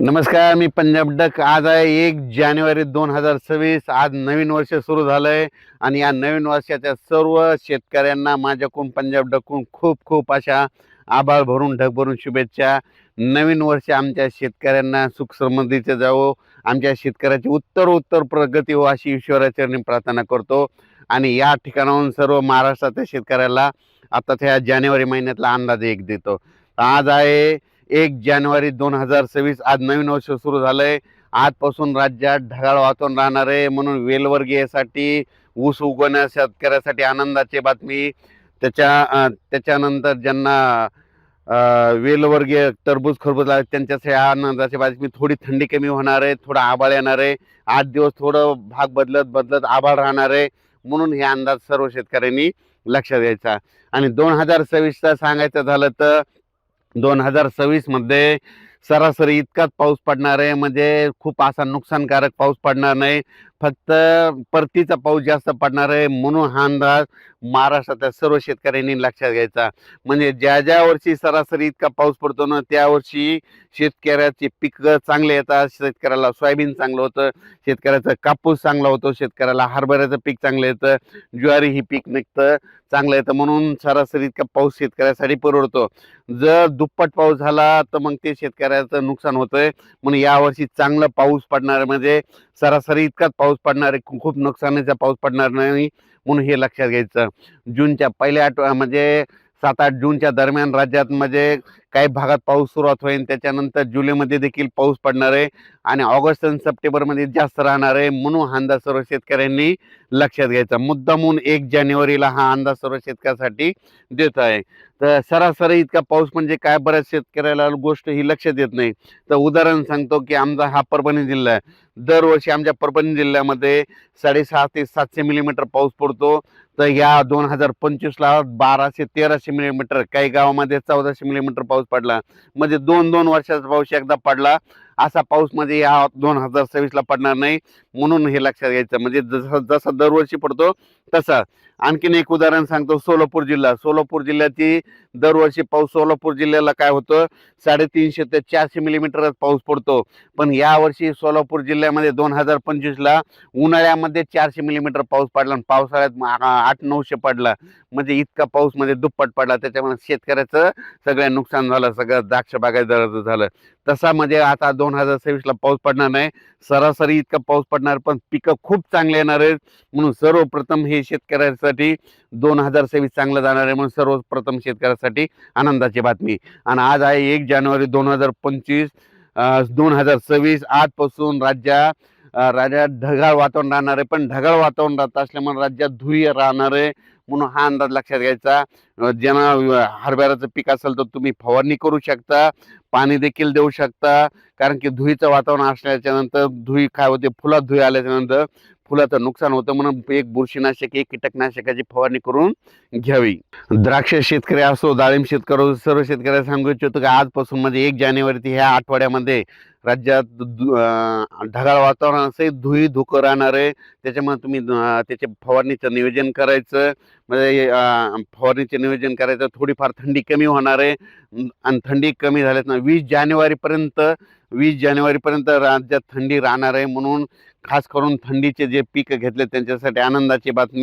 नमस्कार मी पंजाब डक. आज आहे एक जानेवारी दोन हजार सव्वीस. आज नवीन वर्ष सुरू झालं आहे आणि या नवीन वर्षाच्या सर्व शेतकऱ्यांना माझ्याकडून पंजाब डकून खूप खूप अशा आभाळ भरून ढग भरून शुभेच्छा. नवीन वर्ष आमच्या शेतकऱ्यांना सुख समृद्धीचं जावो. आमच्या शेतकऱ्याची उत्तर उत्तर प्रगती हो अशी ईश्वराचरणी प्रार्थना करतो. आणि या ठिकाणाहून सर्व महाराष्ट्राच्या शेतकऱ्याला आता त्या जानेवारी महिन्यातला अंदाज एक देतो. आज आहे एक जानेवारी दोन हजार सव्वीस आज नवीन वर्ष सुरू झालं आहे आजपासून राज्यात ढगाळ वातावरण राहणार आहे. म्हणून वेलवर्गीयसाठी ऊस उगवण्या शेतकऱ्यासाठी आनंदाची बातमी. त्याच्या त्याच्यानंतर ज्यांना वेलवर्गीय टरबूज खरबूज लागत त्यांच्यासाठी आनंदाची बातमी. थोडी थंडी कमी होणार आहे. थोडा आभाळ येणार आहे. आठ दिवस थोडं भाग बदलत बदलत आभाळ राहणार आहे. म्हणून हे अंदाज सर्व शेतकऱ्यांनी लक्षात घ्यायचा. आणि दोन हजार सव्वीसचा सांगायचं झालं तर दोन हजार सव्वीसमध्ये सरासरी इतकाच पाऊस पडणार आहे म्हणजे खूप असा नुकसानकारक पाऊस पडणार नाही. फक्त परतीचा पाऊस जास्त पडणार आहे म्हणून हा अंदाज महाराष्ट्रातल्या सर्व शेतकऱ्यांनी लक्षात घ्यायचा. म्हणजे ज्या ज्या वर्षी सरासरी इतका पाऊस पडतो ना त्या वर्षी शेतकऱ्याचे पिकं चांगले येतात शेतकऱ्याला सोयाबीन चांगलं होतं शेतकऱ्याचा कापूस चांगला होतो शेतकऱ्याला हरभऱ्याचं पीक चांगलं येतं ज्वारी ही पीक निघतं चांगलं येतं म्हणून सरासरी इतका पाऊस शेतकऱ्यासाठी परवडतो. जर दुप्पट पाऊस झाला तर मग ते शेतकऱ्या शेतकऱ्याचं नुकसान होतंय. म्हणून यावर्षी चांगलं पाऊस पडणार म्हणजे सरासरी इतकाच पाऊस पडणार आहे. खूप नुकसानीचा पाऊस पडणार नाही म्हणून हे लक्षात घ्यायचं. जूनच्या पहिल्या आठवड्या म्हणजे सात आठ जूनच्या दरम्यान राज्यात म्हणजे काही भागात पाऊस सुरुवात होईल त्याच्यानंतर जुलैमध्ये देखील पाऊस पडणार आहे आणि ऑगस्ट आणि सप्टेंबरमध्ये जास्त राहणार आहे म्हणून हा अंदाज सर्व शेतकऱ्यांनी लक्षात घ्यायचा. मुद्दामून एक जानेवारीला हा अंदाज सर्व शेतकऱ्यासाठी देत आहे. तर सरासरी इतका पाऊस म्हणजे काय? बऱ्याच शेतकऱ्याला गोष्ट ही लक्षात येत नाही. तर उदाहरण सांगतो की आमचा हा परभणी जिल्हा आहे. दरवर्षी आमच्या परभणी जिल्ह्यामध्ये साडेसहा ते सातशे मिलीमीटर पाऊस पडतो. तर या दोन हजार पंचवीसला बाराशे तेराशे मिलीमीटर काही गावामध्ये चौदाशे मिलीमीटर पाऊस पडला. म्हणजे दोन दोन वर्षाचा पाऊस एकदा पडला. असा पाऊस म्हणजे या दोन हजार सव्वीसला पडणार नाही. म्हणून हे लक्षात घ्यायचं. म्हणजे जसं जसं दरवर्षी पडतो तसा. आणखीन एक उदाहरण सांगतो सोलापूर जिल्हा. सोलापूर जिल्ह्याची दरवर्षी पाऊस सोलापूर जिल्ह्याला काय होतं? साडेतीनशे ते चारशे मिलीमीटर पाऊस पडतो. पण यावर्षी सोलापूर जिल्ह्यामध्ये दोन हजार पंचवीसला उन्हाळ्यामध्ये चारशे मिलीमीटर पाऊस पडला आणि पावसाळ्यात आठ नऊशे पडला. म्हणजे इतका पाऊस म्हणजे दुप्पट पडला. त्याच्यामुळे शेतकऱ्याचं सगळं नुकसान झालं सगळं द्राक्ष बागायत झालं. तसा म्हणजे आता दोन हजार सव्वीसला पाऊस पडणार नाही. सरासरी इतका पाऊस पडणार पण पिकं खूप चांगले येणार आहेत. म्हणून सर्वप्रथम हे शेतकऱ्याचं शेतकऱ्यासाठी दोन हजार सव्वीस चांगलं जाणार आहे म्हणून सर्वप्रथम शेतकऱ्यासाठी आनंदाची बातमी. आणि आज आहे एक जानेवारी दोन हजार पंचवीस दोन हजार सव्वीस. आजपासून राज्या राज्यात ढगाळ वातावरण राहणार आहे. पण ढगाळ वातावरण राहत असल्यामुळे राज्यात धुई राहणार आहे म्हणून हा अंदाज लक्षात घ्यायचा. ज्यांना हरभऱ्याचं पीक असेल तर तुम्ही फवारणी करू शकता. पाणी देखील देऊ शकता. कारण की धुईचं वातावरण असल्याच्या नंतर धुई काय होते? फुलात धुई आल्याच्यानंतर फुलाचं नुकसान होतं म्हणून एक बुरशीनाशक एक कीटकनाशकाची फवारणी करून घ्यावी. द्राक्ष शेतकरी असो डाळिंब शेतकरी असो, सर्व शेतकऱ्याला सांगू इच्छितो की आजपासून म्हणजे एक जानेवारी ते ह्या आठवड्यामध्ये राज्यात दु- ढगाळ वातावरण असे धुई धुकं राहणार आहे. त्याच्यामुळे तुम्ही त्याचे फवारणीचं नियोजन करायचं. म्हणजे फवारणीचं फवारणीचे नियोजन करायचं. थोडीफार थंडी कमी होणार आहे. आणि थंडी कमी झाल्यात ना वीस जानेवारीपर्यंत वीस जानेवारीपर्यंत राज्यात थंडी राहणार आहे म्हणून खास करून थंडीचे जे पीक घेतले त्यांच्यासाठी आनंदाची बातमी.